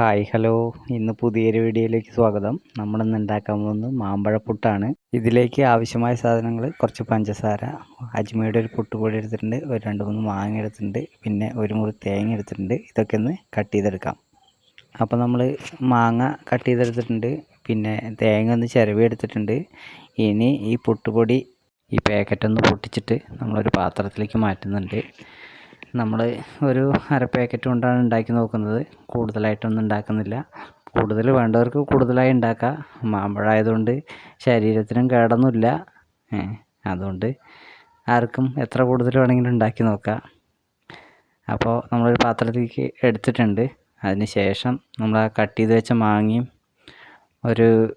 Hi hello. ഇന്ന് പുതിയൊരു വീഡിയോയിലേക്ക് സ്വാഗതം. നമ്മളിന്ന് ഉണ്ടാക്കാൻ പോകുന്നത് മാമ്പഴപ്പുട്ടാണ്. ഇതിലേക്ക് ആവശ്യമായ സാധനങ്ങൾ കുറച്ച് പഞ്ചസാര അജ്മയുടെ ഒരു പുട്ടുപൊടി എടുത്തിട്ടുണ്ട് ഒരു രണ്ട് മൂന്ന് മാങ്ങ എടുത്തിട്ടുണ്ട് പിന്നെ ഒരു മുറി തേങ്ങ എടുത്തിട്ടുണ്ട്. ഇതൊക്കെ ഒന്ന് കട്ട് ചെയ്തെടുക്കാം. അപ്പോൾ നമ്മൾ മാങ്ങ കട്ട് ചെയ്തെടുത്തിട്ടുണ്ട് പിന്നെ തേങ്ങ ഒന്ന് ചിരവി എടുത്തിട്ടുണ്ട്. ഇനി ഈ പുട്ടുപൊടി ഈ പാക്കറ്റൊന്ന് പൊട്ടിച്ചിട്ട് നമ്മളൊരു പാത്രത്തിലേക്ക് മാറ്റുന്നുണ്ട്. നമ്മൾ ഒരു അര പാക്കറ്റ് കൊണ്ടാണ് ഉണ്ടാക്കി നോക്കുന്നത്. കൂടുതലായിട്ടൊന്നും ഉണ്ടാക്കുന്നില്ല. കൂടുതൽ വേണ്ടവർക്ക് കൂടുതലായി ഉണ്ടാക്കാം. മാമ്പഴമായതുകൊണ്ട് ശരീരത്തിനും കേടൊന്നുമില്ല. അതുകൊണ്ട് ആർക്കും എത്ര കൂടുതൽ വേണമെങ്കിലും ഉണ്ടാക്കി നോക്കാം. അപ്പോൾ നമ്മളൊരു പാത്രത്തിലേക്ക് എടുത്തിട്ടുണ്ട്. അതിന് ശേഷം നമ്മൾ ആ കട്ട് ചെയ്ത് വെച്ച മാങ്ങയും ഒരു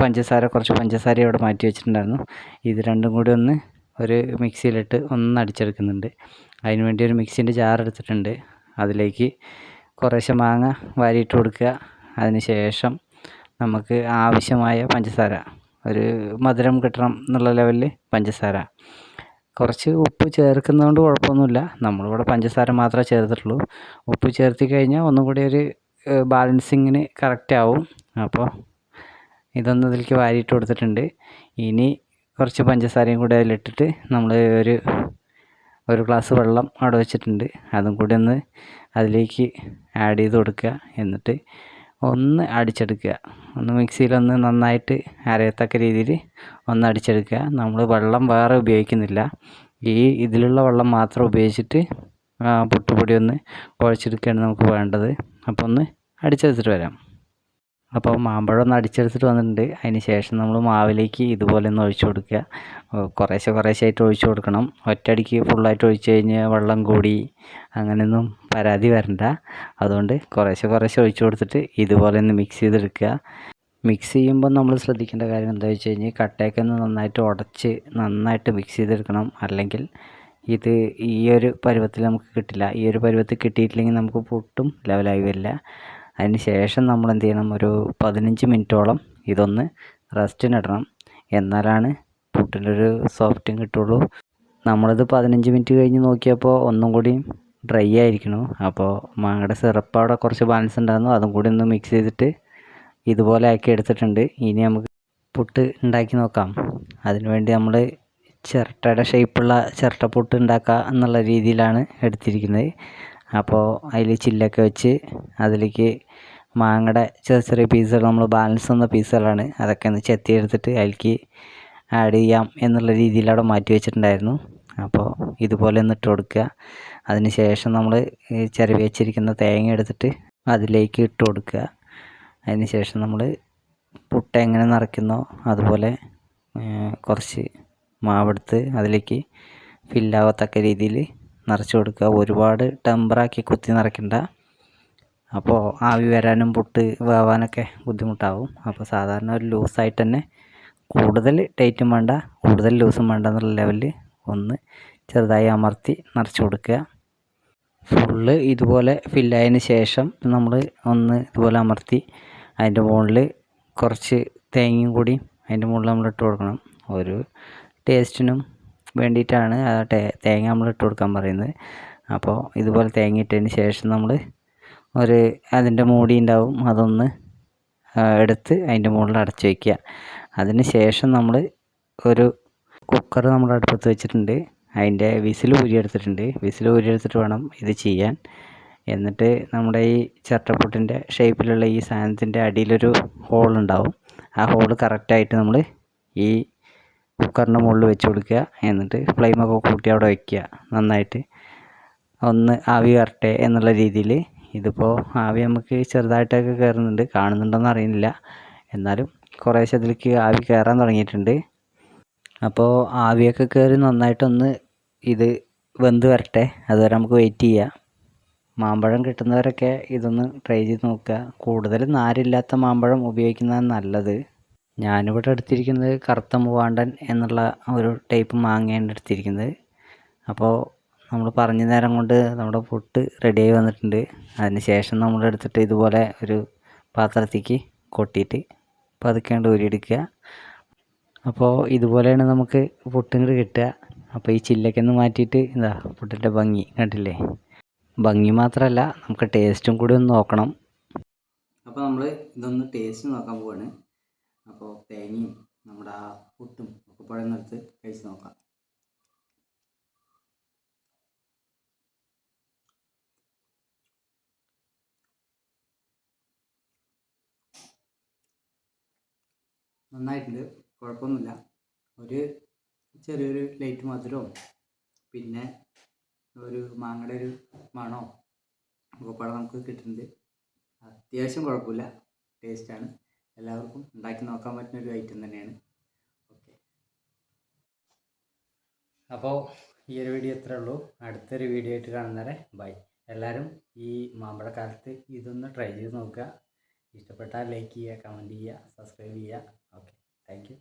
പഞ്ചസാര കുറച്ച് പഞ്ചസാര അവിടെ മാറ്റി വെച്ചിട്ടുണ്ടായിരുന്നു. ഇത് രണ്ടും കൂടി ഒന്ന് ഒരു മിക്സിയിലിട്ട് ഒന്ന് അടിച്ചെടുക്കുന്നുണ്ട്. അതിന് വേണ്ടി ഒരു മിക്സിന്റെ ജാർ എടുത്തിട്ടുണ്ട്. അതിലേക്ക് കുറേശ്ശെ മാങ്ങ വാരിയിട്ട് കൊടുക്കുക. അതിന് ശേഷം നമുക്ക് ആവശ്യമായ പഞ്ചസാര ഒരു മധുരം കിട്ടണം എന്നുള്ള ലെവലിൽ പഞ്ചസാര. കുറച്ച് ഉപ്പ് ചേർക്കുന്നതുകൊണ്ട് കുഴപ്പമൊന്നുമില്ല. നമ്മളിവിടെ പഞ്ചസാര മാത്രമേ ചേർത്തിട്ടുള്ളൂ. ഉപ്പ് ചേർത്തി കഴിഞ്ഞാൽ ഒന്നും കൂടി ഒരു ബാലൻസിങ്ങിന് കറക്റ്റ് ആവും അപ്പോൾ ഇതൊന്നും ഇതിലേക്ക് വാരിയിട്ട് കൊടുത്തിട്ടുണ്ട്. ഇനി കുറച്ച് പഞ്ചസാരയും കൂടി അതിലിട്ടിട്ട് നമ്മൾ ഒരു ഒരു ഗ്ലാസ് വെള്ളം അവിടെ വെച്ചിട്ടുണ്ട്. അതും കൂടി ഒന്ന് അതിലേക്ക് ആഡ് ചെയ്ത് കൊടുക്കുക. എന്നിട്ട് ഒന്ന് അടിച്ചെടുക്കുക. ഒന്ന് മിക്സിയിലൊന്ന് നന്നായിട്ട് അരയത്തക്ക രീതിയിൽ ഒന്ന് അടിച്ചെടുക്കുക. നമ്മൾ വെള്ളം വേറെ ഉപയോഗിക്കുന്നില്ല. ഈ ഇതിലുള്ള വെള്ളം മാത്രം ഉപയോഗിച്ചിട്ട് പുട്ടുപൊടി ഒന്ന് കുഴച്ചെടുക്കുകയാണ് നമുക്ക് വേണ്ടത്. അപ്പോൾ ഒന്ന് അടിച്ചെടുത്തിട്ട് വരാം. അപ്പോൾ മാമ്പഴം ഒന്ന് അടിച്ചെടുത്തിട്ട് വന്നിട്ടുണ്ട്. അതിന് ശേഷം നമ്മൾ മാവിലേക്ക് ഇതുപോലെ ഒന്ന് ഒഴിച്ചു കൊടുക്കുക. കുറേശ്ശെ കുറേശ്ശെ ആയിട്ട് ഒഴിച്ചു കൊടുക്കണം. ഒറ്റയടിക്ക് ഫുള്ളായിട്ട് ഒഴിച്ചു കഴിഞ്ഞാൽ വെള്ളം കൂടി അങ്ങനെയൊന്നും പരാതി വരണ്ട. അതുകൊണ്ട് കുറേശ്ശെ കുറേശ്ശെ ഒഴിച്ചു കൊടുത്തിട്ട് ഇതുപോലെ ഒന്ന് മിക്സ് ചെയ്തെടുക്കുക. മിക്സ് ചെയ്യുമ്പോൾ നമ്മൾ ശ്രദ്ധിക്കേണ്ട കാര്യം എന്താ വെച്ച് കഴിഞ്ഞാൽ കട്ടയൊക്കെ ഒന്ന് നന്നായിട്ട് ഉടച്ച് നന്നായിട്ട് മിക്സ് ചെയ്തെടുക്കണം. അല്ലെങ്കിൽ ഇത് ഈ ഒരു പരുവത്തിൽ നമുക്ക് കിട്ടില്ല. ഈ ഒരു പരുവത്തിൽ കിട്ടിയിട്ടില്ലെങ്കിൽ നമുക്ക് പൊട്ടും ലെവലായി വരില്ല. അതിന് ശേഷം നമ്മൾ എന്ത് ചെയ്യണം ഒരു പതിനഞ്ച് മിനിറ്റോളം ഇതൊന്ന് റെസ്റ്റിനിടണം. എന്നാലാണ് പുട്ടിന്റെ ഒരു സോഫ്റ്റും കിട്ടുള്ളൂ. നമ്മളിത് പതിനഞ്ച് മിനിറ്റ് കഴിഞ്ഞ് നോക്കിയപ്പോൾ ഒന്നും കൂടി ഡ്രൈ ആയിരിക്കണു. അപ്പോൾ മാങ്ങയുടെ സിറപ്പ് അവിടെ കുറച്ച് ബാലൻസ് ഉണ്ടായിരുന്നു. അതും കൂടി ഒന്ന് മിക്സ് ചെയ്തിട്ട് ഇതുപോലെ ആക്കി എടുത്തിട്ടുണ്ട്. ഇനി നമുക്ക് പുട്ട് ഉണ്ടാക്കി നോക്കാം. അതിനുവേണ്ടി നമ്മൾ ചിരട്ടയുടെ ഷേപ്പുള്ള ചിരട്ട പുട്ട് ഉണ്ടാക്കുക എന്നുള്ള രീതിയിലാണ് എടുത്തിരിക്കുന്നത്. അപ്പോൾ അതിൽ ചില്ലൊക്കെ വെച്ച് അതിലേക്ക് മാങ്ങയുടെ ചെറിയ ചെറിയ പീസുകൾ നമ്മൾ ബാലൻസ് വന്ന പീസുകളാണ്. അതൊക്കെ ഒന്ന് ചെത്തി എടുത്തിട്ട് അതിലേക്ക് ആഡ് ചെയ്യാം എന്നുള്ള രീതിയിൽ അവിടെ മാറ്റി വെച്ചിട്ടുണ്ടായിരുന്നു. അപ്പോൾ ഇതുപോലെ ഒന്ന് ഇട്ട് കൊടുക്കുക. അതിന് ശേഷം നമ്മൾ ചിരവി വെച്ചിരിക്കുന്ന തേങ്ങ എടുത്തിട്ട് അതിലേക്ക് ഇട്ട് കൊടുക്കുക. അതിന് ശേഷം നമ്മൾ പുട്ട എങ്ങനെ നിറയ്ക്കുന്നോ അതുപോലെ കുറച്ച് മാവെടുത്ത് അതിലേക്ക് ഫില്ലാവത്തക്ക രീതിയിൽ നിറച്ച് കൊടുക്കുക. ഒരുപാട് ടെമ്പറാക്കി കുത്തി നിറയ്ക്കണ്ട. അപ്പോൾ ആവി വരാനും പൊട്ട് വേവാനൊക്കെ ബുദ്ധിമുട്ടാവും. അപ്പോൾ സാധാരണ ഒരു ലൂസായിട്ട് തന്നെ കൂടുതൽ ടൈറ്റും വേണ്ട കൂടുതൽ ലൂസും വേണ്ട എന്നുള്ള ലെവലിൽ ഒന്ന് ചെറുതായി അമർത്തി നിറച്ച് കൊടുക്കുക. ഫുള്ള് ഇതുപോലെ ഫില്ലായതിന് ശേഷം നമ്മൾ ഒന്ന് ഇതുപോലെ അമർത്തി അതിന്റെ മുകളിൽ കുറച്ച് തേങ്ങയും കൂടി അതിന്റെ മുകളിൽ നമ്മൾ ഇട്ട് കൊടുക്കണം. ഒരു ടേസ്റ്റിനും വേണ്ടിയിട്ടാണ് ആ തേങ്ങ നമ്മൾ ഇട്ട് കൊടുക്കാൻ പറയുന്നത്. അപ്പോൾ ഇതുപോലെ തേങ്ങ ഇട്ടതിന് ശേഷം നമ്മൾ ഒരു അതിന്റെ മൂടി ഉണ്ടാവും. അതൊന്ന് എടുത്ത് അതിന്റെ മുകളിൽ അടച്ചു വയ്ക്കുക. അതിന് ശേഷം നമ്മൾ ഒരു കുക്കർ നമ്മൾ അടുപ്പത്ത് വെച്ചിട്ടുണ്ട്. അതിന്റെ വിസിൽ ഊരിയെടുത്തിട്ടുണ്ട് വിസിൽ ഊരിയെടുത്തിട്ട് വേണം ഇത് ചെയ്യാൻ. എന്നിട്ട് നമ്മുടെ ഈ ചിരട്ടപ്പുട്ടിന്റെ ഷേപ്പിലുള്ള ഈ സാധനത്തിന്റെ അടിയിലൊരു ഹോൾ ഉണ്ടാവും. ആ ഹോൾ കറക്റ്റായിട്ട് നമ്മൾ ഈ കുക്കറിന്റെ മുകളിൽ വെച്ച് കൊടുക്കുക. എന്നിട്ട് ഫ്ലെയിമൊക്കെ കൂട്ടി അവിടെ വയ്ക്കുക നന്നായിട്ട്. ഒന്ന് ആവി കയറട്ടെ എന്നുള്ള രീതിയിൽ. ഇതിപ്പോൾ ആവി നമുക്ക് ചെറുതായിട്ടൊക്കെ കയറുന്നുണ്ട്. കാണുന്നുണ്ടോയെന്ന് അറിയുന്നില്ല. എന്നാലും കുറേശ്ശെ അതിലേക്ക് ആവി കയറാൻ തുടങ്ങിയിട്ടുണ്ട്. അപ്പോൾ ആവിയൊക്കെ കയറി നന്നായിട്ടൊന്ന് ഇത് വെന്ത് വരട്ടെ. അതുവരെ നമുക്ക് വെയിറ്റ് ചെയ്യാം. മാമ്പഴം കിട്ടുന്നവരൊക്കെ ഇതൊന്ന് ട്രൈ ചെയ്ത് നോക്കുക. കൂടുതൽ നാരില്ലാത്ത മാമ്പഴം ഉപയോഗിക്കുന്നതാണ് നല്ലത്. ഞാനിവിടെ എടുത്തിരിക്കുന്നത് കറുത്ത മൂവാണ്ടൻ എന്നുള്ള ഒരു ടൈപ്പ് മാങ്ങയാണ് എടുത്തിരിക്കുന്നത്. അപ്പോൾ നമ്മൾ പറഞ്ഞ നേരം കൊണ്ട് നമ്മുടെ പുട്ട് റെഡിയായി വന്നിട്ടുണ്ട്. അതിന് ശേഷം നമ്മൾ എടുത്തിട്ട് ഇതുപോലെ ഒരു പാത്രത്തേക്ക് കൊട്ടിയിട്ട് പതുക്കേണ്ട ഊരിയെടുക്കുക. അപ്പോൾ ഇതുപോലെയാണ് നമുക്ക് പുട്ടിങ്ങോട്ട് കിട്ടുക. അപ്പോൾ ഈ ചില്ലക്കൊന്ന് മാറ്റിയിട്ട് എന്താ പുട്ടിന്റെ ഭംഗി കണ്ടില്ലേ? ഭംഗി മാത്രമല്ല നമുക്ക് ടേസ്റ്റും കൂടി ഒന്ന് നോക്കണം. അപ്പോൾ നമ്മൾ ഇതൊന്ന് ടേസ്റ്റ് നോക്കാൻ പോവാണ്. അപ്പോൾ തേങ്ങയും നമ്മുടെ ആ പുട്ടും ഒക്കെ പഴന്നെടുത്ത് കഴിച്ച് നോക്കാം. നന്നായിട്ടുണ്ട്. കുഴപ്പമൊന്നുമില്ല. ഒരു ചെറിയൊരു ലൈറ്റ് മധുരവും പിന്നെ ഒരു മാങ്ങയുടെ ഒരു മണോ ഒക്കെ നമുക്ക് കിട്ടുന്നുണ്ട്. അത്യാവശ്യം കുഴപ്പമില്ല. ടേസ്റ്റാണ് എല്ലാവർക്കും ഉണ്ടാക്കി നോക്കാൻ പറ്റുന്ന ഒരു ഐറ്റം തന്നെയാണ്. ഓക്കെ അപ്പോൾ ഈ ഒരു വീഡിയോ ഇത്രേ ഉള്ളൂ. അടുത്തൊരു വീഡിയോ ആയിട്ട് കാണുന്നവരെ ബൈ എല്ലാവരും ഈ മാമ്പഴക്കാലത്ത് ഇതൊന്ന് ട്രൈ ചെയ്ത് നോക്കുക. ഇഷ്ടപ്പെട്ടാൽ ലൈക്ക് ചെയ്യുക കമന്റ് ചെയ്യുക സബ്സ്ക്രൈബ് ചെയ്യുക. Okay thank